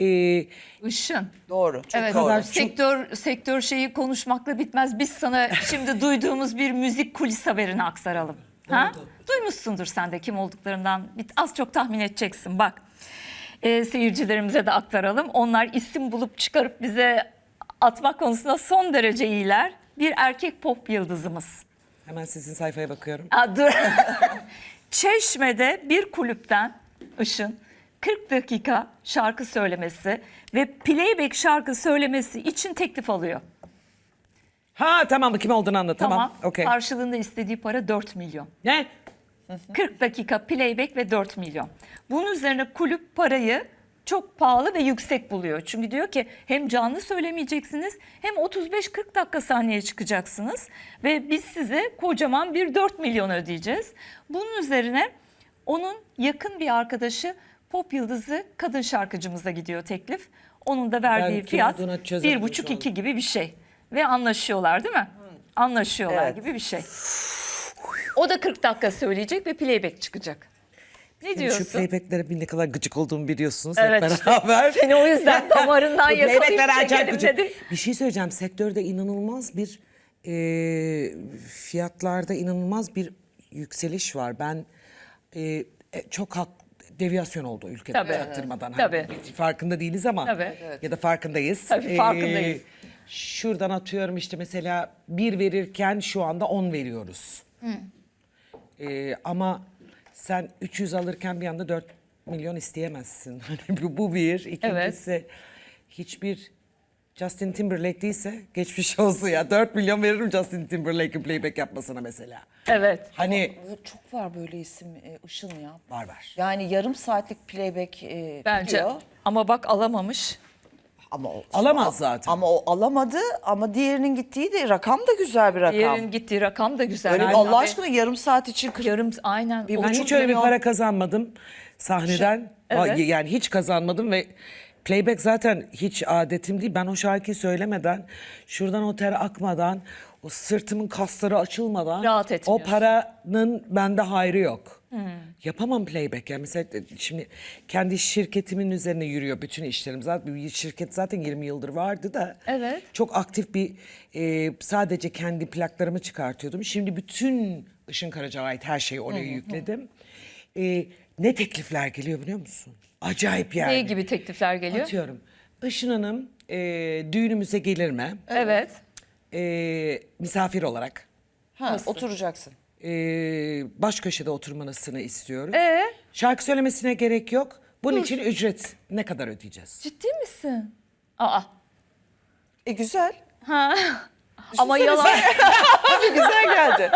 e, Işın. Doğru. Çok Evet, doğru. kadar çok- sektör sektör şeyi konuşmakla bitmez. Biz sana şimdi duyduğumuz bir müzik kulis haberini aktaralım. Ha? Duymuşsundur sen de kim olduklarından az çok tahmin edeceksin bak. Ee, seyircilerimize de aktaralım. Onlar isim bulup çıkarıp bize atmak konusunda son derece iyiler. Bir erkek pop yıldızımız. hemen sizin sayfaya bakıyorum. Aa, dur. Çeşme'de bir kulüpten Işın 40 dakika şarkı söylemesi ve playback şarkı söylemesi için teklif alıyor. Ha tamam kim olduğunu anla tamam. Tamam. Okey. Karşılığında istediği para 4 milyon. Ne? 40 dakika playback ve 4 milyon. Bunun üzerine kulüp parayı çok pahalı ve yüksek buluyor. Çünkü diyor ki hem canlı söylemeyeceksiniz hem 35-40 dakika sahneye çıkacaksınız ve biz size kocaman bir 4 milyon ödeyeceğiz. Bunun üzerine onun yakın bir arkadaşı pop yıldızı kadın şarkıcımıza gidiyor teklif. Onun da verdiği Ben fiyat çözemedim şu 1,5-2 gibi bir şey. Ve anlaşıyorlar değil mi? Anlaşıyorlar Evet. gibi bir şey. O da 40 dakika söyleyecek ve playback çıkacak. Ne Şu diyorsun? playbacklere bir ne kadar gıcık olduğumu biliyorsunuz Evet, hep işte. beraber. Seni o yüzden damarından yakalayıp playbackler acayip çekelim gıcık. dedi. Bir şey söyleyeceğim. Sektörde inanılmaz bir e, fiyatlarda inanılmaz bir yükseliş var. Ben e, e, çok hak deviyasyon oldu ülkede Tabii. çaktırmadan. Tabii. Hani farkında değiliz ama Tabii. ya da farkındayız. Tabii, farkındayız. şuradan atıyorum işte mesela bir verirken şu anda 10 veriyoruz. E, ama sen 300 alırken bir anda 4 milyon isteyemezsin. Hani bu, bu bir. İkincisi hiçbir Justin Timberlake değilse geçmiş olsun ya. 4 milyon veririm Justin Timberlake'in playback yapmasına mesela. Evet. Hani Çok var böyle isim e, Işın ya. var var. Yani yarım saatlik playback e, Bence. diyor. Ama bak alamamış. Ama o, Alamaz zaten. Ama o alamadı ama diğerinin gittiği de rakam da güzel bir rakam. Diğerinin gittiği rakam da güzel. Öyle Yani Allah abi, aşkına yarım saat için 40 yarım aynen. Bir Ben buçuk hiç öyle bir milyon. para kazanmadım sahneden. Evet. Yani hiç kazanmadım ve playback zaten hiç adetim değil. Ben o şarkıyı söylemeden, şuradan o ter akmadan, o sırtımın kasları açılmadan Rahat o etmiyorsun. paranın bende hayrı yok. Yapamam playback yani mesela şimdi kendi şirketimin üzerine yürüyor bütün işlerim. Zaten bir şirket zaten 20 yıldır vardı da. Evet. Çok aktif bir e, sadece kendi plaklarımı çıkartıyordum. Şimdi bütün Işın Karaca'ya ait her şeyi oraya yükledim. E, ne teklifler geliyor biliyor musun? Acayip yani. Ne gibi teklifler geliyor? Atıyorum. Işın Hanım e, düğünümüze gelir mi? Evet. E, misafir olarak. ha, oturacaksın. E, baş köşede oturmanızını istiyoruz. Ee? Şarkı söylemesine gerek yok. Bunun için ücret ne kadar ödeyeceğiz? Ciddi misin? Aa. E güzel. Ha. Ama yalan.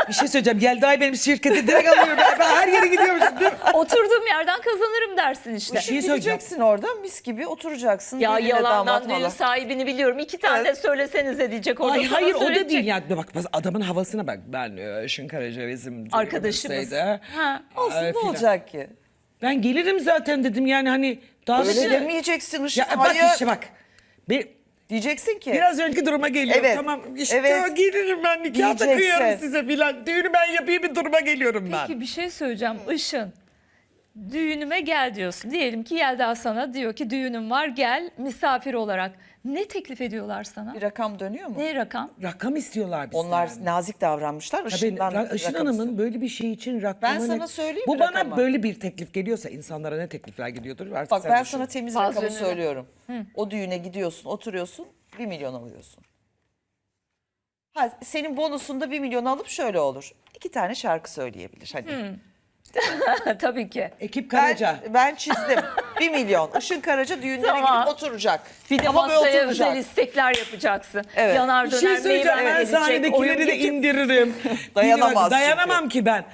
Bir şey söyleyeceğim. Yelda'yı benim şirkete direkt alıyorum. Ben, ben her yere gidiyormuşum. değil mi? Oturduğum yerden kazanırım dersin işte. Bir şey. Gideceksin orada mis gibi oturacaksın. Ya yalandan düğün falan. sahibini biliyorum. İki tane de söylesenize diyecek orada. Ay sana hayır o da söyleyecek. değil yani bak bak, adamın havasına bak ben e, Işın Karaceviz'im Arkadaşımız. Ha. Olsun Ay, ne olacak ki? Ben gelirim zaten dedim yani hani daha Öyle demeyeceksin Işın. Ya bak Hayır. işte bak. Bir, Diyeceksin ki. biraz önceki duruma geliyor. Evet, Tamam işte evet. gelirim ben nikah da Diyeceksin. kıyarım size filan. Düğünü ben yapayım bir duruma geliyorum ben. Peki bir şey söyleyeceğim. Işın. Düğünüme gel diyorsun. Diyelim ki Yelda sana diyor ki düğünüm var gel misafir olarak. Ne teklif ediyorlar sana? Bir rakam dönüyor mu? Ne rakam? Rakam istiyorlar bizden. Onlar nazik davranmışlar. Tabii Işın'dan Ra- Işın rakam Hanım'ın istiyor. böyle bir şey için rakamı... Ben sana söyleyeyim Bu mi bana rakamı? böyle bir teklif geliyorsa insanlara ne teklifler geliyordur? Artık Bak sen ben düşün. sana temiz Fazla rakamı önüne. söylüyorum. O düğüne gidiyorsun, oturuyorsun, 1 milyon alıyorsun. Ha, senin bonusunda 1 milyon alıp şöyle olur. İki tane şarkı söyleyebilir hani. Tabii ki. Ekip Ben, Karaca. ben çizdim. 1 milyon. Işın Karaca düğünlere Tamam. gidip oturacak. Bir de Ama böyle masaya oturacak. özel istekler yapacaksın. Evet. Yanar Bir döner şey söyleyeceğim meyve ben gelecek, oyun sahnedekileri de indiririm. Dayanamaz Dayanamam ki ben.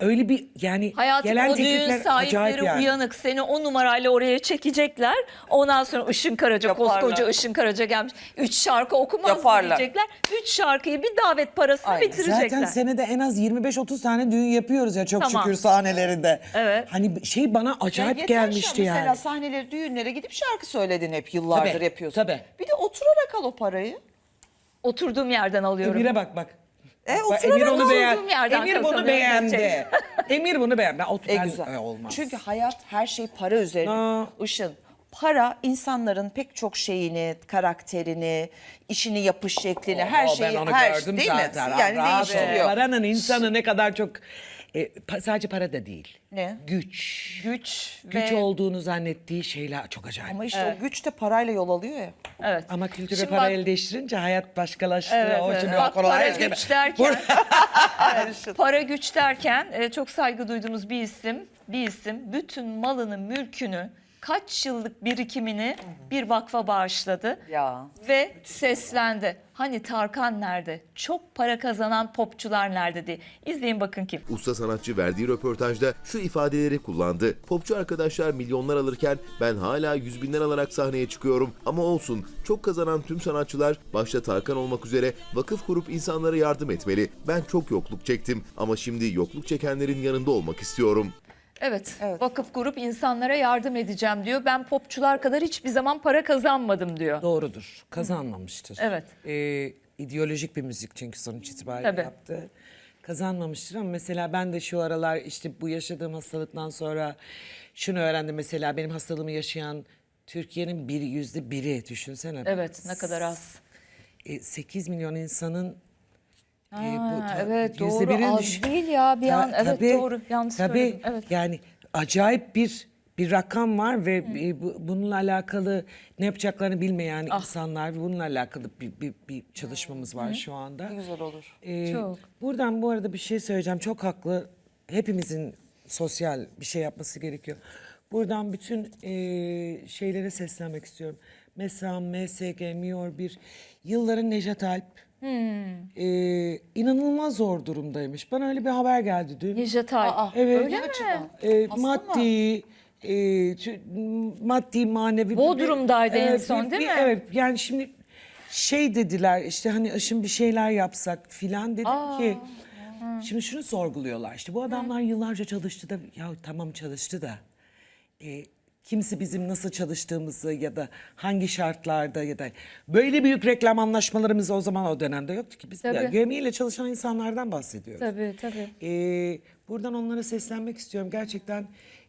Öyle bir yani Hayatım gelen o düğün teklifler sahipleri acayip yani. uyanık. Seni o numarayla oraya çekecekler. Ondan sonra Işın Karaca, Yaparlar. koskoca Işın Karaca gelmiş. Üç şarkı okumaz mı Yaparlar. diyecekler. Üç şarkıyı bir davet parasını Aynen. bitirecekler. Zaten senede en az 25-30 tane düğün yapıyoruz ya çok Tamam. şükür sahnelerinde. Evet. Hani şey bana acayip yeter gelmişti şu an. Mesela yani. sahneleri, düğünlere gidip şarkı söyledin hep yıllardır Tabii, yapıyorsun. tabii. Bir de oturarak al o parayı. Oturduğum yerden alıyorum. Emir'e bak bak. E, Bak, oturarak Emir onu olduğum beğen. yerden Emir bunu kazanıyorum beğendi. diyecek. Emir bunu beğendi. Ben, E ben- güzel. e, olmaz. Çünkü hayat her şey para üzerine. Aa. Işın para insanların pek çok şeyini, karakterini, işini yapış şeklini, her şeyi ben onu her gördüm değil zaten. mi? Yani Rahat ol. değiştiriyor. Paranın insanı ne kadar çok e, pa- sadece para da değil. Ne? Güç. Güç, Güç ve olduğunu zannettiği şeyler çok acayip. Ama Ama, işte o güç de parayla yol alıyor ya. evet. kültür ve Şimdi para bak- el değiştirince hayat başkalaştı. Evet, o evet. şimdi Bak, kolay para gibi. güç derken, Karışın. para güç derken e, çok saygı duyduğumuz bir isim, bir isim bütün malını, mülkünü, kaç yıllık birikimini bir vakfa bağışladı. Ya. Ve seslendi. Hani Tarkan nerede? Çok para kazanan popçular nerede diye. İzleyin bakın kim. Usta sanatçı verdiği röportajda şu ifadeleri kullandı. Popçu arkadaşlar milyonlar alırken ben hala yüz binler alarak sahneye çıkıyorum. Ama olsun çok kazanan tüm sanatçılar başta Tarkan olmak üzere vakıf kurup insanlara yardım etmeli. Ben çok yokluk çektim ama şimdi yokluk çekenlerin yanında olmak istiyorum. Evet, Evet. vakıf kurup insanlara yardım edeceğim diyor. Ben popçular kadar hiçbir zaman para kazanmadım diyor. Doğrudur. Kazanmamıştır. Evet. Ee, ideolojik bir müzik çünkü sonuç itibariyle Tabii. yaptı. Kazanmamıştır ama mesela ben de şu aralar işte bu yaşadığım hastalıktan sonra şunu öğrendim. Mesela benim hastalığımı yaşayan Türkiye'nin bir yüzde biri düşünsene. Evet, ne kadar az. E, 8 milyon insanın e, Ha, ta- evet, doğru. birini Az değil ya, bir an. Evet, tabii, doğru. Yanlış tabii, söyledim, evet. Yani acayip bir bir rakam var ve e, bu- bununla alakalı ne yapacaklarını bilmeyen Ah. insanlar bununla alakalı bir, bir, bir çalışmamız var şu anda. Güzel olur. Ee, Çok. Buradan bu arada bir şey söyleyeceğim. Çok haklı. Hepimizin sosyal bir şey yapması gerekiyor. Buradan bütün e, şeylere seslenmek istiyorum. Mesela MSG, Mior bir yılların Nejat Alp e, inanılmaz zor durumdaymış. Bana öyle bir haber geldi dün. Nejat Alp. Evet. Öyle mi? E, maddi, e, çü- maddi, manevi. Bodrum'daydı en Evet, son, bir- değil bir- mi? Evet yani şimdi şey dediler işte hani aşın bir şeyler yapsak filan dedim ki. Şimdi şunu sorguluyorlar işte bu adamlar yıllarca çalıştı da ya tamam çalıştı da e, kimse bizim nasıl çalıştığımızı ya da hangi şartlarda ya da böyle büyük reklam anlaşmalarımız o zaman o dönemde yoktu ki biz Tabii. ya, gemiyle çalışan insanlardan bahsediyoruz. Tabii, tabii. Ee, buradan onlara seslenmek istiyorum. Gerçekten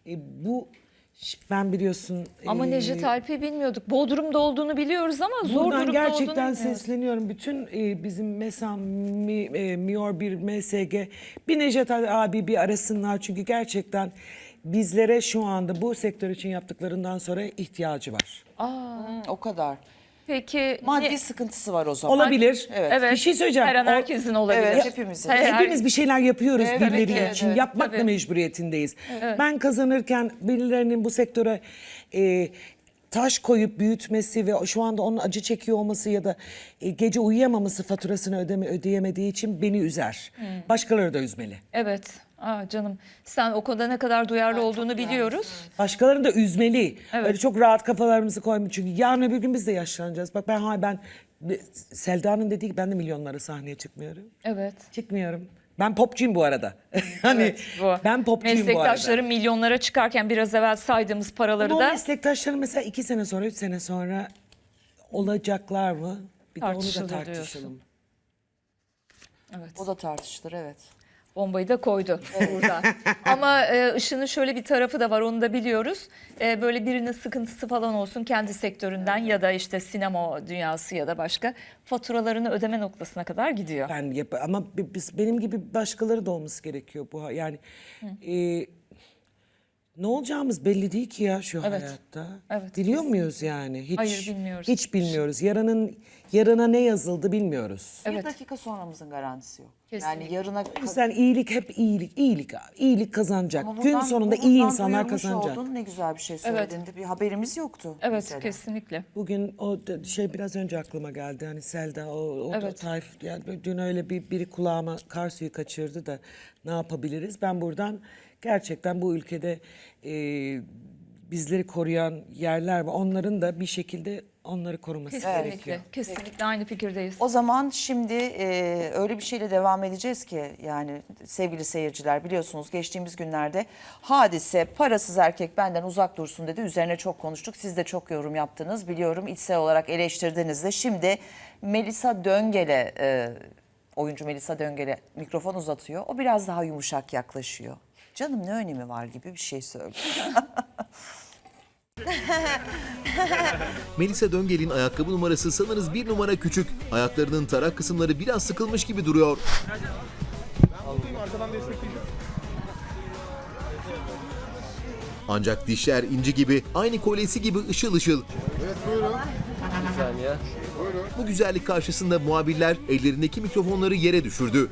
e, bu ş- ben biliyorsun. Ama e, Nejat Alp'i bilmiyorduk. Bodrum'da olduğunu biliyoruz ama zor Buradan durumda gerçekten olduğunu bilmiyoruz. sesleniyorum. Bütün e, bizim mesela mi, e, Mior bir MSG bir Nejat abi bir arasınlar. Çünkü gerçekten bizlere şu anda bu sektör için yaptıklarından sonra ihtiyacı var. Hı, o kadar. Peki Maddi ne- sıkıntısı var o zaman. Olabilir. Evet. Evet. Bir şey söyleyeceğim. Her an O- herkesin olabilir. Evet, hepimizin. Her- her- Hepimiz bir şeyler yapıyoruz Evet, birileri evet, için. evet. Yapmakla Tabii. mecburiyetindeyiz. Ben kazanırken birilerinin bu sektöre e, taş koyup büyütmesi ve şu anda onun acı çekiyor olması ya da e, gece uyuyamaması faturasını ödeme, ödeyemediği için beni üzer. Başkaları da üzmeli. Evet. Aa, canım sen o konuda ne kadar duyarlı olduğunu biliyoruz. Başkalarını da üzmeli. Evet. Öyle çok rahat kafalarımızı koymuyor. Çünkü yarın öbür gün biz de yaşlanacağız. Bak ben ha ben Selda'nın dediği gibi ben de milyonlara sahneye çıkmıyorum. Evet. Çıkmıyorum. Ben popçuyum bu arada. hani Bu. ben popçuyum bu arada. Meslektaşları milyonlara çıkarken biraz evvel saydığımız paraları Ama o da meslektaşlarım mesela iki sene sonra, üç sene sonra olacaklar mı? Bir de onu da tartışalım. diyorsun. evet. O da tartışılır evet. Bombayı da koydu burada. Ama e, ışının şöyle bir tarafı da var onu da biliyoruz. E, böyle birinin sıkıntısı falan olsun kendi sektöründen ya da işte sinema dünyası ya da başka faturalarını ödeme noktasına kadar gidiyor. Ben yap ama bi- biz benim gibi başkaları da olması gerekiyor bu ha- yani. e, ne olacağımız belli değil ki ya şu Evet. hayatta. Evet, Biliyor muyuz yani? Hiç, Hayır, bilmiyoruz. Hiç bilmiyoruz. Yarının yarına ne yazıldı bilmiyoruz. Evet. Bir dakika sonramızın garantisi yok. Kesinlikle. Yani yarına O yüzden iyilik hep iyilik, iyilik. İyilik kazanacak. Ama Gün sonunda iyi insanlar duyurmuş kazanacak. Oldun, ne güzel bir şey söyledin. Bir haberimiz yoktu. Evet mesela. kesinlikle. Bugün o da- şey biraz önce aklıma geldi. Hani Selda o, o Evet. Tayf yani dün öyle bir biri kulağıma kar suyu kaçırdı da ne yapabiliriz? Ben buradan gerçekten bu ülkede e, bizleri koruyan yerler var. Onların da bir şekilde onları koruması Kesinlikle. gerekiyor. Kesinlikle aynı fikirdeyiz. O zaman şimdi e, öyle bir şeyle devam edeceğiz ki yani sevgili seyirciler biliyorsunuz geçtiğimiz günlerde hadise parasız erkek benden uzak dursun dedi. Üzerine çok konuştuk. Siz de çok yorum yaptınız biliyorum. içsel olarak eleştirdiniz de. Şimdi Melisa Döngel'e e, oyuncu Melisa Döngel'e mikrofon uzatıyor. O biraz daha yumuşak yaklaşıyor. Canım ne önemi var gibi bir şey söylüyor. Melisa Döngel'in ayakkabı numarası sanırız bir numara küçük. Ayaklarının tarak kısımları biraz sıkılmış gibi duruyor. Ancak dişler inci gibi, aynı kolyesi gibi ışıl ışıl. Bir saniye. Bu güzellik karşısında muhabirler ellerindeki mikrofonları yere düşürdü.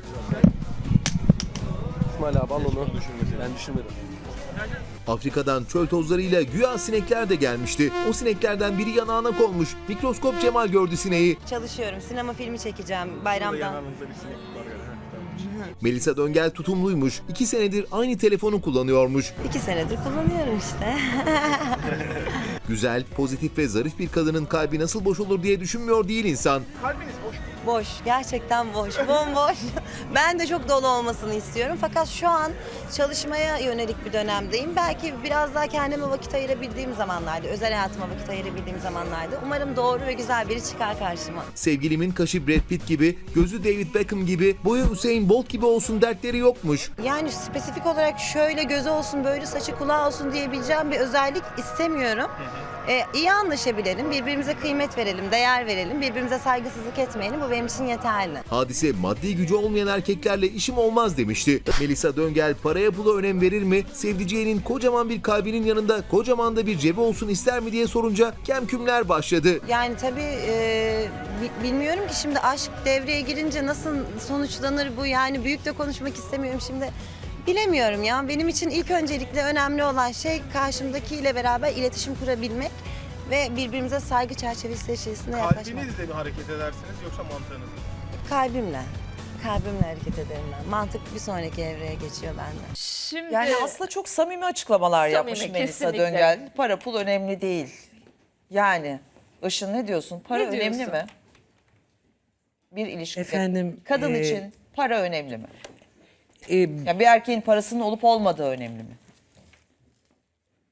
İsmail abi al onu. Ben düşürmedim. Afrika'dan çöl tozlarıyla güya sinekler de gelmişti. O sineklerden biri yanağına konmuş. Mikroskop Cemal gördü sineği. Çalışıyorum. Sinema filmi çekeceğim bayramdan. Melisa Döngel tutumluymuş. İki senedir aynı telefonu kullanıyormuş. İki senedir kullanıyorum işte. Güzel, pozitif ve zarif bir kadının kalbi nasıl boş olur diye düşünmüyor değil insan. boş. Gerçekten boş. Bomboş. Ben de çok dolu olmasını istiyorum. Fakat şu an çalışmaya yönelik bir dönemdeyim. Belki biraz daha kendime vakit ayırabildiğim zamanlarda, özel hayatıma vakit ayırabildiğim zamanlarda. Umarım doğru ve güzel biri çıkar karşıma. Sevgilimin kaşı Brad Pitt gibi, gözü David Beckham gibi, boyu Usain Bolt gibi olsun dertleri yokmuş. Yani spesifik olarak şöyle gözü olsun, böyle saçı kulağı olsun diyebileceğim bir özellik istemiyorum. Ee, iyi anlaşabilelim, birbirimize kıymet verelim, değer verelim, birbirimize saygısızlık etmeyelim. Bu benim için yeterli. Hadise maddi gücü olmayan erkeklerle işim olmaz demişti. Melisa Döngel paraya pula önem verir mi? Sevdiceğinin kocaman bir kalbinin yanında kocaman da bir cebi olsun ister mi diye sorunca kemkümler başladı. Yani tabii e, bi- bilmiyorum ki şimdi aşk devreye girince nasıl sonuçlanır bu yani büyük de konuşmak istemiyorum şimdi. Bilemiyorum ya benim için ilk öncelikle önemli olan şey karşımdakiyle beraber iletişim kurabilmek ve birbirimize saygı çerçevesi içerisinde yaklaşmak. Kalbinizle mi hareket edersiniz yoksa mantığınızla? mı? Kalbimle. Kalbimle hareket ederim ben. Mantık bir sonraki evreye geçiyor bende. Şimdi Yani aslında çok samimi açıklamalar Samimi, yapmış Melisa kesinlikle. Döngel. Para pul önemli değil. Yani Işın ne diyorsun? Para Ne önemli diyorsun? mi? Bir ilişkide. Efendim, Kadın e, için para önemli mi? Ee, Yani bir erkeğin parasının olup olmadığı önemli mi?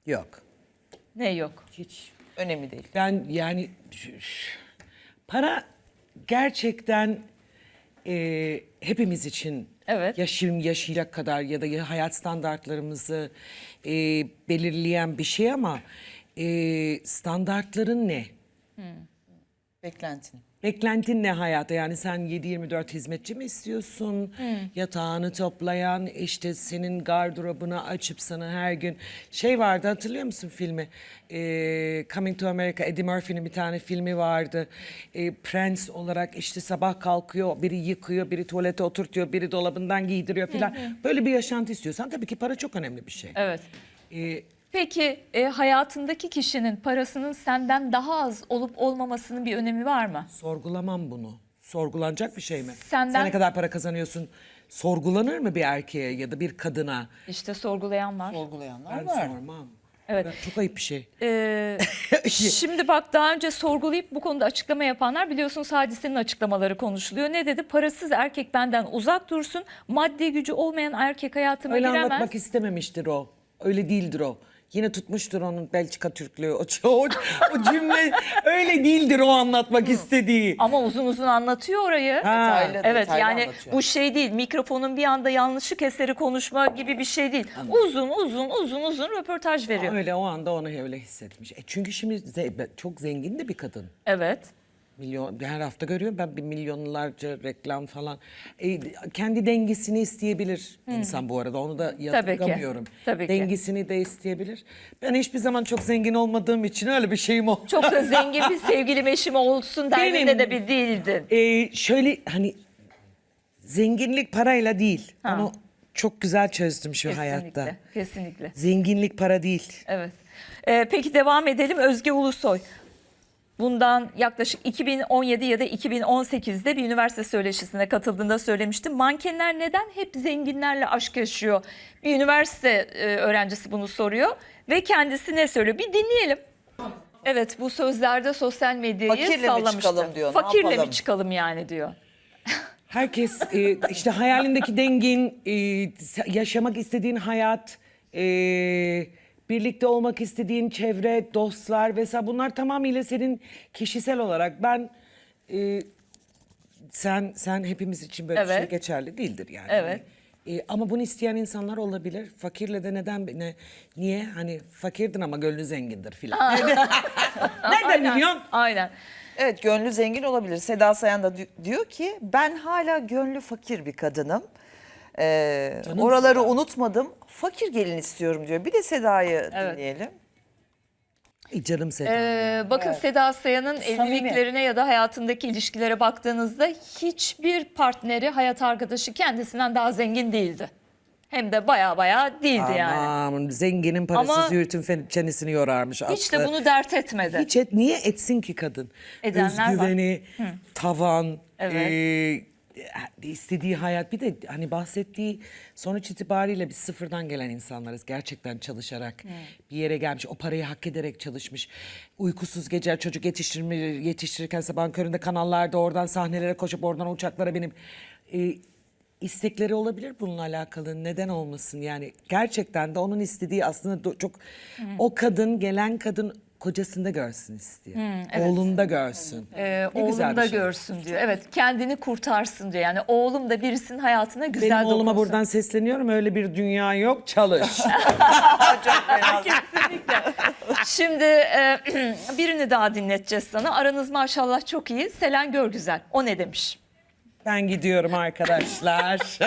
yok. ne yok? Hiç. Önemli değil. Ben yani para gerçekten e, hepimiz için Evet. yaşım yaşayacak kadar ya da ya hayat standartlarımızı e, belirleyen bir şey ama e, standartların ne? Beklentin. Beklentin ne hayata? Yani sen 7-24 hizmetçi mi istiyorsun? Yatağını toplayan, işte senin gardırobunu açıp sana her gün... Şey vardı hatırlıyor musun filmi? Ee, Coming to America, Eddie Murphy'nin bir tane filmi vardı. Ee, Prens olarak işte sabah kalkıyor, biri yıkıyor, biri tuvalete oturtuyor, biri dolabından giydiriyor falan. Böyle bir yaşantı istiyorsan tabii ki para çok önemli bir şey. Evet. Ee, Peki e, hayatındaki kişinin parasının senden daha az olup olmamasının bir önemi var mı? sorgulamam bunu. Sorgulanacak bir şey mi? Senden- Sen ne kadar para kazanıyorsun? Sorgulanır mı bir erkeğe ya da bir kadına? İşte sorgulayan var. Sorgulayanlar Ben var. sormam. Evet. Evet. Çok ayıp bir şey. Ee, şimdi bak daha önce sorgulayıp bu konuda açıklama yapanlar biliyorsunuz hadisenin açıklamaları konuşuluyor. Ne dedi? Parasız erkek benden uzak dursun. Maddi gücü olmayan erkek hayatıma Öyle giremez. anlatmak istememiştir o. Öyle değildir o. Yine tutmuştur onun Belçika Türklüğü. O, o, o cümle öyle değildir o anlatmak istediği. Ama uzun uzun anlatıyor orayı. Ha. Detaylı, Evet detaylı yani anlatıyor. bu şey değil mikrofonun bir anda yanlışlık eseri konuşma gibi bir şey değil. Uzun uzun uzun uzun röportaj veriyor. Öyle o anda onu öyle hissetmiş. E çünkü şimdi ze- çok zengin de bir kadın. Evet. Milyon her hafta görüyorum ben bir milyonlarca reklam falan. E, kendi dengesini isteyebilir insan bu arada. Onu da yadırgamıyorum. Tabii ki. Dengesini de isteyebilir. Ben hiçbir zaman çok zengin olmadığım için öyle bir şeyim oldu. Çok da zengin bir sevgilim eşim olsun derdinde Benim- de bir değildin. Ee, şöyle hani zenginlik parayla değil. Ha. Onu çok güzel çözdüm şu hayatta. Kesinlikle. Kesinlikle. Zenginlik para değil. Evet. Ee, peki devam edelim. Özge Ulusoy. Bundan yaklaşık 2017 ya da 2018'de bir üniversite söyleşisine katıldığında söylemiştim. Mankenler neden hep zenginlerle aşk yaşıyor? Bir üniversite e, öğrencisi bunu soruyor ve kendisi ne söylüyor? Bir dinleyelim. Evet bu sözlerde sosyal medyayı Fakirle mi sallamıştı. çıkalım diyor, Fakirle mi çıkalım yani diyor. Herkes e, işte hayalindeki dengin, e, yaşamak istediğin hayat, e, birlikte olmak istediğin çevre, dostlar vesaire bunlar tamamıyla senin kişisel olarak ben e, sen sen hepimiz için böyle bir şey Evet. geçerli değildir yani. Evet. E, ama bunu isteyen insanlar olabilir. Fakirle de neden ne niye hani fakirdin ama gönlü zengindir filan. Nereden milyon? Aynen. Evet gönlü zengin olabilir. Seda Sayan da di- diyor ki ben hala gönlü fakir bir kadınım. Ee, Canım oraları Seda. unutmadım. Fakir gelin istiyorum diyor. Bir de Seda'yı Evet. dinleyelim. Ay canım Seda. Ee, bakın Seda Sayan'ın evliliklerine ya da hayatındaki ilişkilere baktığınızda hiçbir partneri, hayat arkadaşı kendisinden daha zengin değildi. Hem de baya baya değildi yani. Aman zenginin parası Ama- fen- çenesini yorarmış. Hiç de attı. bunu dert etmedi. Hiç et, niye etsin ki kadın? Edenler var. Özgüveni, tavan, Evet. e, istediği hayat. Bir de hani bahsettiği sonuç itibariyle biz sıfırdan gelen insanlarız. Gerçekten çalışarak bir yere gelmiş. O parayı hak ederek çalışmış. Uykusuz geceler çocuk yetiştirme, yetiştirirken sabahın köründe kanallarda oradan sahnelere koşup oradan uçaklara binip... e, istekleri olabilir bununla alakalı. Neden olmasın? Yani gerçekten de onun istediği aslında çok o kadın gelen kadın kocasında görsün istiyor. Oğlunda görsün. Ee, Ne oğlum da şey. görsün diyor. Evet kendini kurtarsın diyor. Yani oğlum da birisinin hayatına güzel Benim oğluma dokunsun. buradan sesleniyorum. Öyle bir dünya yok. Çalış. Şimdi e, birini daha dinleteceğiz sana. Aranız maşallah çok iyi. Selen Görgüzel. O ne demiş? ben gidiyorum arkadaşlar.